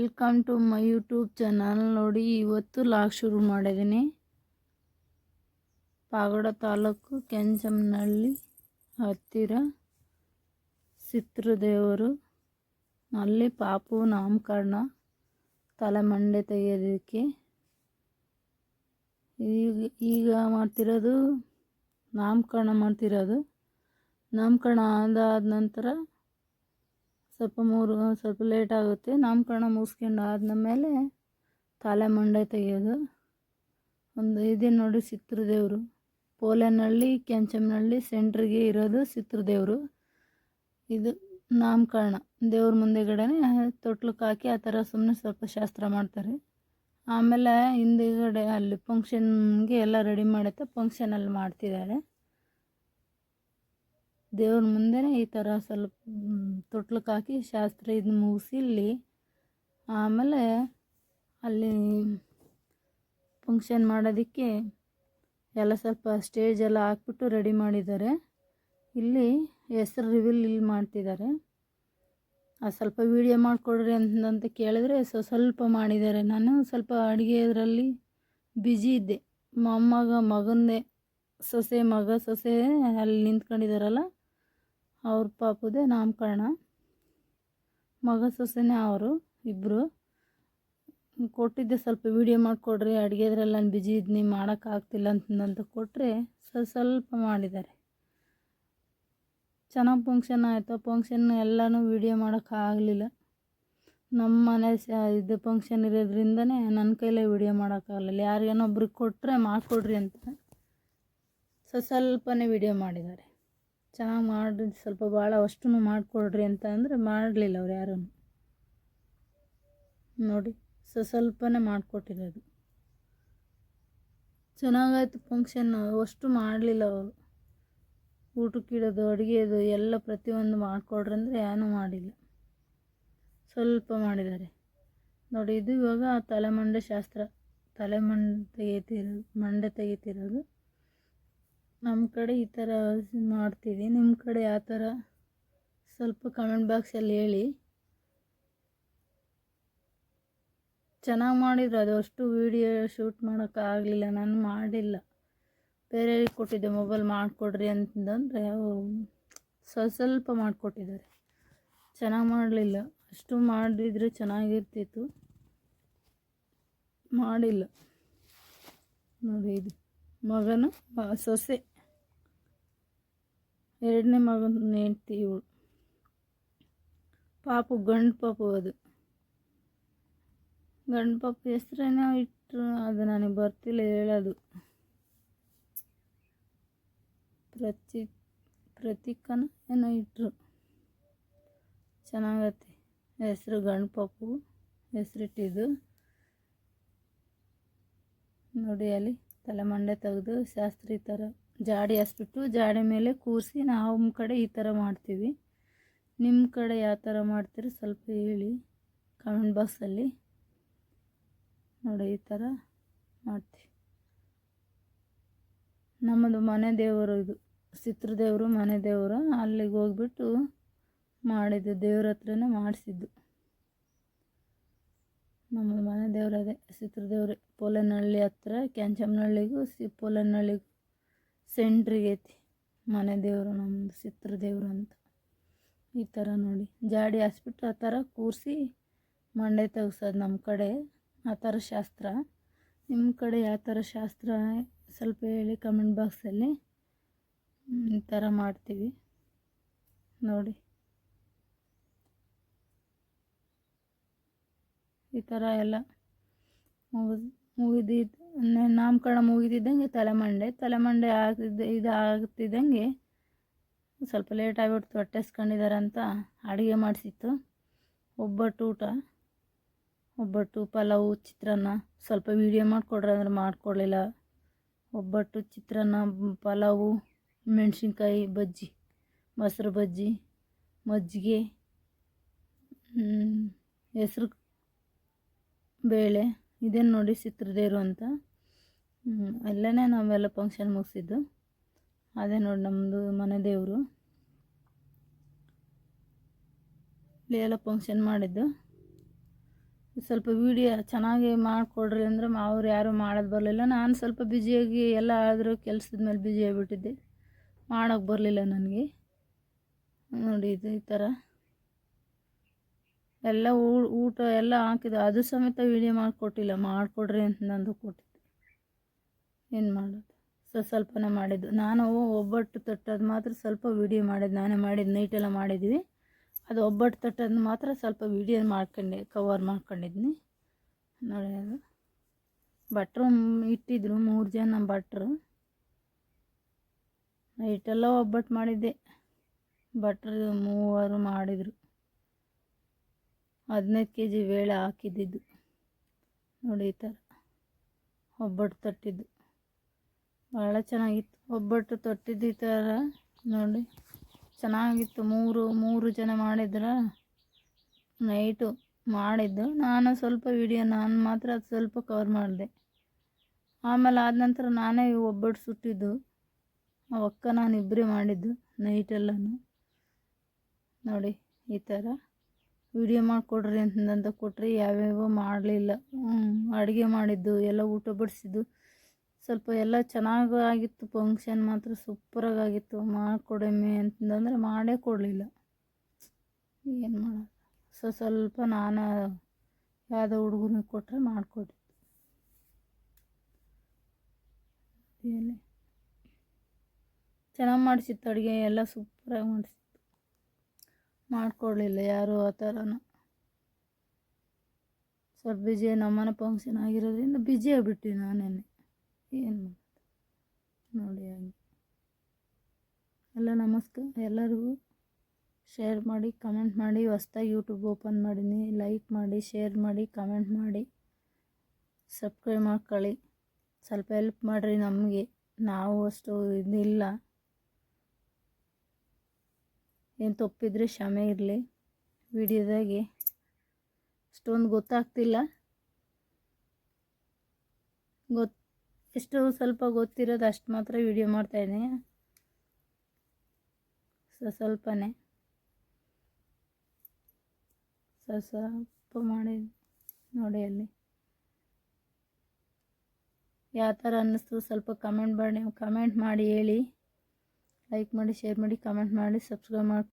Welcome to my YouTube channel ನೋಡಿ, ಇವತ್ತು log ಶುರು ಮಾಡಿದ್ದೀನಿ. ಪಾಗಡ ತಾಲೂಕು ಕೆಂಚಮ್ಮನಹಳ್ಳಿ ಹತ್ತಿರ ಸಿತ್ರದೇವರು. ಅಲ್ಲಿ ಪಾಪು ನಾಮಕರಣ ತಲೆಮಂಡೆ ತೆಗೆಯೋದಕ್ಕೆ ಈಗ ಈಗ ಮಾಡ್ತಿರೋದು ನಾಮಕರಣ ಮಾಡ್ತಿರೋದು. ನಾಮಕರಣ ಅದಾದ ನಂತರ ಸ್ವಲ್ಪ ಮೂರು, ಸ್ವಲ್ಪ ಲೇಟ್ ಆಗುತ್ತೆ. ನಾಮಕರಣ ಮುಗಿಸ್ಕೊಂಡು ಆದ್ಮೇಲೆ ತಾಳೆ ಮಂಡೆ ತೆಗೆಯೋದು. ಒಂದು ಇದೆ ನೋಡಿ ಚಿತ್ರದೇವರು ಪೋಲೆನಹಳ್ಳಿ, ಕೆಂಚಮ್ನಹಳ್ಳಿ, ಸೆಂಟ್ರಿಗೆ ಇರೋದು ಚಿತ್ರದೇವರು ಇದು ನಾಮಕರಣ. ದೇವ್ರ ಮುಂದೆಗಡೆನೆ ತೊಟ್ಲಕ್ಕೆ ಹಾಕಿ ಆ ಥರ ಸುಮ್ಮನೆ ಸ್ವಲ್ಪ ಶಾಸ್ತ್ರ ಮಾಡ್ತಾರೆ. ಆಮೇಲೆ ಹಿಂದೆಗಡೆ ಅಲ್ಲಿ ಫಂಕ್ಷನ್ಗೆ ಎಲ್ಲ ರೆಡಿ ಮಾಡುತ್ತೆ ಫಂಕ್ಷನಲ್ಲಿ ಮಾಡ್ತಿದ್ದಾರೆ. ದೇವ್ರ ಮುಂದೆನೇ ಈ ಥರ ಸ್ವಲ್ಪ ತೊಟ್ಲಕ್ಕೆ ಹಾಕಿ ಶಾಸ್ತ್ರ ಇದು ಮುಗಿಸಿ ಇಲ್ಲಿ ಆಮೇಲೆ ಅಲ್ಲಿ ಫಂಕ್ಷನ್ ಮಾಡೋದಕ್ಕೆ ಎಲ್ಲ ಸ್ವಲ್ಪ ಸ್ಟೇಜ್ ಎಲ್ಲ ಹಾಕ್ಬಿಟ್ಟು ರೆಡಿ ಮಾಡಿದ್ದಾರೆ. ಇಲ್ಲಿ ಹೆಸ್ರು ರಿವೀಲ್ ಇಲ್ಲಿ ಮಾಡ್ತಿದ್ದಾರೆ. ಅದು ಸ್ವಲ್ಪ ವೀಡಿಯೋ ಮಾಡಿಕೊಡ್ರಿ ಅಂತಂತ ಕೇಳಿದ್ರೆ ಸೊ, ಸ್ವಲ್ಪ ಮಾಡಿದ್ದಾರೆ. ನಾನು ಸ್ವಲ್ಪ ಅಡುಗೆ ಇದರಲ್ಲಿ ಬ್ಯುಸಿ ಇದ್ದೆ. ಮೊಮ್ಮಗ, ಮಗಂದೇ, ಸೊಸೆ, ಮಗ, ಸೊಸೆ ಅಲ್ಲಿ ನಿಂತ್ಕೊಂಡಿದ್ದಾರಲ್ಲ ಅವ್ರ ಪಾಪುದೇ ನಾಮಕರಣ. ಮಗ ಸೊಸೆನೇ ಅವರು ಇಬ್ಬರು ಕೊಟ್ಟಿದ್ದೆ ಸ್ವಲ್ಪ ವೀಡಿಯೋ ಮಾಡಿಕೊಡ್ರಿ, ಅಡುಗೆದ್ರಲ್ಲಿ ನಾನು ಬಿಜಿ ಇದ್ನಿ ಮಾಡೋಕ್ಕಾಗ್ತಿಲ್ಲ ಅಂತಂದಂತ ಕೊಟ್ಟರೆ ಸ್ವಲ್ಪ ಸ್ವಲ್ಪ ಮಾಡಿದ್ದಾರೆ. ಚೆನ್ನಾಗಿ ಫಂಕ್ಷನ್ ಆಯಿತು. ಫಂಕ್ಷನ್ ಎಲ್ಲನೂ ವೀಡಿಯೋ ಮಾಡೋಕ್ಕಾಗಲಿಲ್ಲ ನಮ್ಮ ಮನೆ ಇದು ಫಂಕ್ಷನ್ ಇರೋದ್ರಿಂದನೇ ನನ್ನ ಕೈಲೇ ವೀಡಿಯೋ ಮಾಡೋಕ್ಕಾಗಲಿಲ್ಲ ಯಾರಿಗೇನೊಬ್ರಿಗೆ ಕೊಟ್ಟರೆ ಮಾಡಿಕೊಡ್ರಿ ಅಂತ ಸ್ವಲ್ಪ ಸ್ವಲ್ಪನೇ ವೀಡಿಯೋ ಮಾಡಿದ್ದಾರೆ. ಚೆನ್ನಾಗಿ ಮಾಡಿ ಸ್ವಲ್ಪ ಭಾಳ ಅಷ್ಟು ಮಾಡಿಕೊಡ್ರಿ ಅಂತ ಅಂದರೆ ಮಾಡಲಿಲ್ಲ ಅವ್ರು ಯಾರೂ ನೋಡಿ, ಸೊ, ಸ್ವಲ್ಪನೇ ಮಾಡಿಕೊಟ್ಟಿರೋದು. ಚೆನ್ನಾಗಾಯ್ತು ಫಂಕ್ಷನ್ ಅಷ್ಟು ಮಾಡಲಿಲ್ಲ ಅವರು. ಊಟಕ್ಕಿಡೋದು ಅಡುಗೆದು ಎಲ್ಲ ಪ್ರತಿಯೊಂದು ಮಾಡಿಕೊಡ್ರಿ ಅಂದರೆ ಏನೂ ಮಾಡಿಲ್ಲ. ಸ್ವಲ್ಪ ಮಾಡಿದ್ದಾರೆ. ನೋಡಿ, ಇದು ಇವಾಗ ತಲೆಮಂಡೆ ಶಾಸ್ತ್ರ. ತಲೆಮಂಡ ತೆಗೀತಿರೋದು ತೆಗಿತಿರೋದು ಮಂಡೆ ತೆಗಿತಿರೋದು ನಮ್ಮ ಕಡೆ ಈ ಥರ ಮಾಡ್ತೀವಿ. ನಿಮ್ಮ ಕಡೆ ಯಾವ ಥರ ಸ್ವಲ್ಪ ಕಮೆಂಟ್ ಬಾಕ್ಸಲ್ಲಿ ಹೇಳಿ. ಚೆನ್ನಾಗಿ ಮಾಡಿದ್ರು. ಅದು ಅಷ್ಟು ವೀಡಿಯೋ ಶೂಟ್ ಮಾಡೋಕ್ಕಾಗಲಿಲ್ಲ ನಾನು ಮಾಡಿಲ್ಲ. ಬೇರೆಯವ್ರಿಗೆ ಕೊಟ್ಟಿದ್ದೆ? ಮೊಬೈಲ್ ಮಾಡಿಕೊಡ್ರಿ ಅಂತಂದರೆ ಸ್ವಲ್ಪ ಸ್ವಲ್ಪ ಮಾಡಿಕೊಟ್ಟಿದ್ದಾರೆ. ಚೆನ್ನಾಗಿ ಮಾಡಲಿಲ್ಲ. ಅಷ್ಟು ಮಾಡಿದರೆ ಚೆನ್ನಾಗಿರ್ತಿತ್ತು. ಮಾಡಿಲ್ಲ. ನೋಡಿ ಇದು. ಮಗನು ಸೊಸೆ. ಎರಡನೇ ಮಗನ ಹೆಂಡ್ತಿ ಇವಳು. ಪಾಪು ಗಂಡು ಅದು. ಗಂಡು ಪಾಪು ಹೆಸ್ರೇನೋ ಇಟ್ಟರು ಅದು ನನಗೆ ಬರ್ತಿಲ್ಲ ಹೇಳೋದು. ಪ್ರತಿ, ಪ್ರತೀಕನ ಏನೋ ಇಟ್ಟರು ಚೆನ್ನಾಗತ್ತೆ. ಹೆಸ್ರು ಗಂಡು ಪಾಪು, ಹೆಸರಿಟ್ಟಿದ್ದು. ನೋಡಿ ಅಲ್ಲಿ ತಲೆಮಂಡೆ ತೆಗೆದು ಶಾಸ್ತ್ರಿ ಥರ ಜಾಡಿ ಹಾಸ್ಬಿಟ್ಟು ಜಾಡಿ ಮೇಲೆ ಕೂರಿಸಿ ನಾವು ಕಡೆ ಈ ಥರ ಮಾಡ್ತೀವಿ. ನಿಮ್ಮ ಕಡೆ ಯಾವ ಥರ ಮಾಡ್ತೀರಿ ಸ್ವಲ್ಪ ಹೇಳಿ ಕಮೆಂಟ್ ಬಾಕ್ಸಲ್ಲಿ. ನೋಡಿ ಈ ಥರ ಮಾಡ್ತೀವಿ. ನಮ್ಮದು ಮನೆ ದೇವರು ಇದು. ಚಿತ್ರದೇವರು ಮನೆ ದೇವರು. ಅಲ್ಲಿಗೆ ಹೋಗ್ಬಿಟ್ಟು ಮಾಡಿದ್ದು ದೇವ್ರ ಹತ್ರನೇ ಮಾಡಿಸಿದ್ದು. ನಮ್ಮ ಮನೆ ದೇವ್ರದೇ ಚಿತ್ರದೇವ್ರೆ ಪೋಲನಹಳ್ಳಿ ಹತ್ರ ಕ್ಯಾಂಚಮ್ಮನಹಳ್ಳಿಗೂ ಸಿ ಪೋಲನಹಳ್ಳಿಗೂ. ಸೆಂಟ್ರಿಗೆ ಐತಿ. ಮನೆ ದೇವರು ನಮ್ಮದು ಚಿತ್ರದೇವರು ಅಂತ. ಈ ಥರ ನೋಡಿ. ಜಾಡಿ ಹಾಸ್ಬಿಟ್ಟು ಆ ಥರ ಕೂರಿಸಿ ಮಂಡೆ ತೆಗ್ಸೋದು ನಮ್ಮ ಕಡೆ. ಆ ಥರ ಶಾಸ್ತ್ರ. ನಿಮ್ಮ ಕಡೆ ಯಾವ ಥರ ಶಾಸ್ತ್ರ? ಸ್ವಲ್ಪ ಹೇಳಿ ಕಮೆಂಟ್ ಬಾಕ್ಸಲ್ಲಿ. ಈ ಥರ ಮಾಡ್ತೀವಿ. ನೋಡಿ. ಈ ಥರ ಎಲ್ಲ ಮುಗಿದಿದ್ದು ನಾಮಕರಣ ಮುಗಿದಿದ್ದಂಗೆ ತಲೆಮಂಡೆ ತಲೆಮಂಡೆ ಆಗ್ತಿದ್ದ ಇದು ಆಗ್ತಿದ್ದಂಗೆ ಸ್ವಲ್ಪ ಲೇಟ್ ಆಗಿಬಿಡ್ತು ಹೊಟ್ಟೆಸ್ಕೊಂಡಿದ್ದಾರೆ ಅಂತ ಅಡುಗೆ ಮಾಡಿಸಿತ್ತು. ಒಬ್ಬಟ್ಟು ಊಟ ಒಬ್ಬಟ್ಟು ಪಲಾವು, ಚಿತ್ರಾನ್ನ, ಸ್ವಲ್ಪ ವೀಡಿಯೋ ಮಾಡಿಕೊಡ್ರಿ ಅಂದ್ರೆ ಮಾಡಿಕೊಡ್ಲಿಲ್ಲ. ಒಬ್ಬಟ್ಟು, ಚಿತ್ರಾನ್ನ, ಪಲಾವು, ಮೆಣಸಿನ್ಕಾಯಿ ಬಜ್ಜಿ, ಮೊಸರು ಬಜ್ಜಿ, ಮಜ್ಜಿಗೆ ಹೆಸ್ರು ಬೇಳೆ ಇದೇನು ನೋಡಿ ಚಿತ್ರದೇವರು ಅಂತ. ಅಲ್ಲೇ ನಾವೆಲ್ಲ ಫಂಕ್ಷನ್ ಮುಗಿಸಿದ್ದು. ಅದೇ ನೋಡಿ ನಮ್ಮದು ಮನೆ ದೇವರು. ಇಲ್ಲಿ ಎಲ್ಲ ಫಂಕ್ಷನ್ ಮಾಡಿದ್ದು. ಸ್ವಲ್ಪ ವೀಡಿಯೋ ಚೆನ್ನಾಗಿ ಮಾಡಿಕೊಡ್ರಿ ಅಂದ್ರೆ ಅವ್ರು ಯಾರೂ ಮಾಡೋದು ಬರಲಿಲ್ಲ. ನಾನು ಸ್ವಲ್ಪ ಬ್ಯುಸಿಯಾಗಿ ಎಲ್ಲ ಆದರೂ ಕೆಲಸದ ಮೇಲೆ ಬ್ಯುಸಿ ಆಗಿಬಿಟ್ಟಿದ್ದೆ. ಮಾಡೋಕ್ಕೆ ಬರಲಿಲ್ಲ ನನಗೆ. ನೋಡಿ ಇದು ಈ ಥರ ಎಲ್ಲ ಊಟ ಎಲ್ಲ ಹಾಕಿದ. ಅದು ಸಮೇತ ವೀಡಿಯೋ ಮಾಡಿಕೊಟ್ಟಿಲ್ಲ. ಮಾಡಿಕೊಡ್ರಿ ಅಂತ ನಂದು ಕೊಟ್ಟಿದ್ದೆ. ಏನು ಮಾಡೋದು? ಸೊ, ಸ್ವಲ್ಪನೇ ಮಾಡಿದ್ದು. ನಾನು ಒಬ್ಬಟ್ಟು ತಟ್ಟೋದು ಮಾತ್ರ ಸ್ವಲ್ಪ ವೀಡಿಯೋ ಮಾಡಿದ್ದು. ನಾನೇ ಮಾಡಿದ್ದು ನೈಟೆಲ್ಲ ಮಾಡಿದ್ವಿ. ಅದು ಒಬ್ಬಟ್ಟು ತಟ್ಟೋದು ಮಾತ್ರ ಸ್ವಲ್ಪ ವೀಡಿಯೋ ಮಾಡ್ಕೊಂಡೆ ಕವರ್ ಮಾಡ್ಕೊಂಡಿದ್ನಿ. ನೋಡಿ ಅದು. ಭಟ್ರು ಇಟ್ಟಿದ್ರು ಮೂರು ಜನ ಭಟ್ರು ನೈಟೆಲ್ಲ ಒಬ್ಬಟ್ಟು ಮಾಡಿದ್ದೆ. ಭಟ್ರು ಮೂವರು ಮಾಡಿದರು. ಹದಿನೈದು ಕೆ ಜಿ ಬೇಳೆ ಹಾಕಿದ್ದಿದ್ದು. ನೋಡಿ ಈ ಥರ. ಒಬ್ಬಟ್ಟು ತಟ್ಟಿದ್ದು. ಭಾಳ ಚೆನ್ನಾಗಿತ್ತು. ಒಬ್ಬಟ್ಟು ತೊಟ್ಟಿದ್ದು ಈ ಥರ. ನೋಡಿ, ಚೆನ್ನಾಗಿತ್ತು. ಮೂರು ಮೂರು ಜನ ಮಾಡಿದ್ರ ನೈಟು ಮಾಡಿದ್ದು. ನಾನು ಸ್ವಲ್ಪ ವಿಡಿಯೋ, ನಾನು ಮಾತ್ರ ಅದು ಸ್ವಲ್ಪ ಕವರ್ ಮಾಡಿದೆ. ಆಮೇಲೆ ಆದ ನಂತರ ನಾನೇ ಒಬ್ಬಟ್ಟು ಸುಟ್ಟಿದ್ದು. ಅಕ್ಕ ನಾನು ಇಬ್ಬರೇ ಮಾಡಿದ್ದು ನೈಟೆಲ್ಲನೂ. ನೋಡಿ, ಈ ಥರ. ವಿಡಿಯೋ ಮಾಡಿಕೊಡ್ರಿ ಅಂತಂದಂತ ಕೊಟ್ಟರೆ ಯಾವ್ಯಾವ ಮಾಡಲಿಲ್ಲ. ಅಡುಗೆ ಮಾಡಿದ್ದು, ಎಲ್ಲ ಊಟ ಬಡಿಸಿದ್ದು. ಸ್ವಲ್ಪ ಎಲ್ಲ ಚೆನ್ನಾಗಿ ಆಗಿತ್ತು ಫಂಕ್ಷನ್ ಮಾತ್ರ ಸೂಪರಾಗಿ ಆಗಿತ್ತು ಮಾಡಿಕೊಡಮ್ಮೆ ಅಂತಂದ್ರೆ ಮಾಡೇ ಕೊಡಲಿಲ್ಲ. ಏನು ಮಾಡೋದು? ಸೊ, ಸ್ವಲ್ಪ ನಾನು ಯಾವುದೋ ಹುಡುಗನಿಗೆ ಕೊಟ್ಟರೆ ಎಲ್ಲಿ ಚೆನ್ನಾಗಿ ಮಾಡಿಸಿತ್ತು ಅಡುಗೆ, ಎಲ್ಲ ಸೂಪರಾಗಿ ಮಾಡಿಸಿತ್ತು. ಮಾಡಿಕೊಡ್ಲಿಲ್ಲ ಯಾರು ಆ ಥರನೂ. ಸ್ವಲ್ಪ ಬಿಜಿ ನಮ್ಮನೆ ಫಂಕ್ಷನ್ ಆಗಿರೋದ್ರಿಂದ ಬ್ಯುಸಿ ಆಗಿಬಿಟ್ಟು ನಾನೇನೆ ಏನು ಮಾಡೋದು? ನೋಡಿ ಹಾಗೆ. ಎಲ್ಲ ನಮಸ್ಕಾರ. ಎಲ್ಲರಿಗೂ ಶೇರ್ ಮಾಡಿ ಕಮೆಂಟ್ ಮಾಡಿ, ಹೊಸ್ದಾಗಿ ಯೂಟ್ಯೂಬ್ ಓಪನ್ ಮಾಡೀನಿ. ಲೈಕ್ ಮಾಡಿ ಶೇರ್ ಮಾಡಿ ಕಮೆಂಟ್ ಮಾಡಿ. ಸಬ್ಸ್ಕ್ರೈಬ್ ಮಾಡ್ಕೊಳ್ಳಿ. ಸ್ವಲ್ಪ ಹೆಲ್ಪ್ ಮಾಡಿರಿ ನಮಗೆ. ನಾವು ಅಷ್ಟು ಇದಿಲ್ಲ. ಏನು ತಪ್ಪಿದ್ರೆ ಕ್ಷಮೆ ಇರಲಿ. ವಿಡಿಯೋದಾಗೆ ಅಷ್ಟೊಂದು ಗೊತ್ತಾಗ್ತಿಲ್ಲ. ಗೊತ್ತು ಎಷ್ಟು ಸ್ವಲ್ಪ ಗೊತ್ತಿರೋದು ಅಷ್ಟು ಮಾತ್ರ ವಿಡಿಯೋ ಮಾಡ್ತಾಯಿದ್ದೀನಿ ಸೊ, ಸ್ವಲ್ಪನೇ. ಸ್ವಲ್ಪ ಸ್ವಲ್ಪ ಮಾಡಿ ನೋಡಿ ಅಲ್ಲಿ. ಯಾವ ಥರ ಅನ್ನಿಸ್ತು ಸ್ವಲ್ಪ ಕಮೆಂಟ್ ಮಾಡಿ ಕಮೆಂಟ್ ಮಾಡಿ ಹೇಳಿ. ಲೈಕ್ ಮಾಡಿ, ಶೇರ್ ಮಾಡಿ, ಕಮೆಂಟ್ ಮಾಡಿ, ಸಬ್ಸ್ಕ್ರೈಬ್ ಮಾಡಿ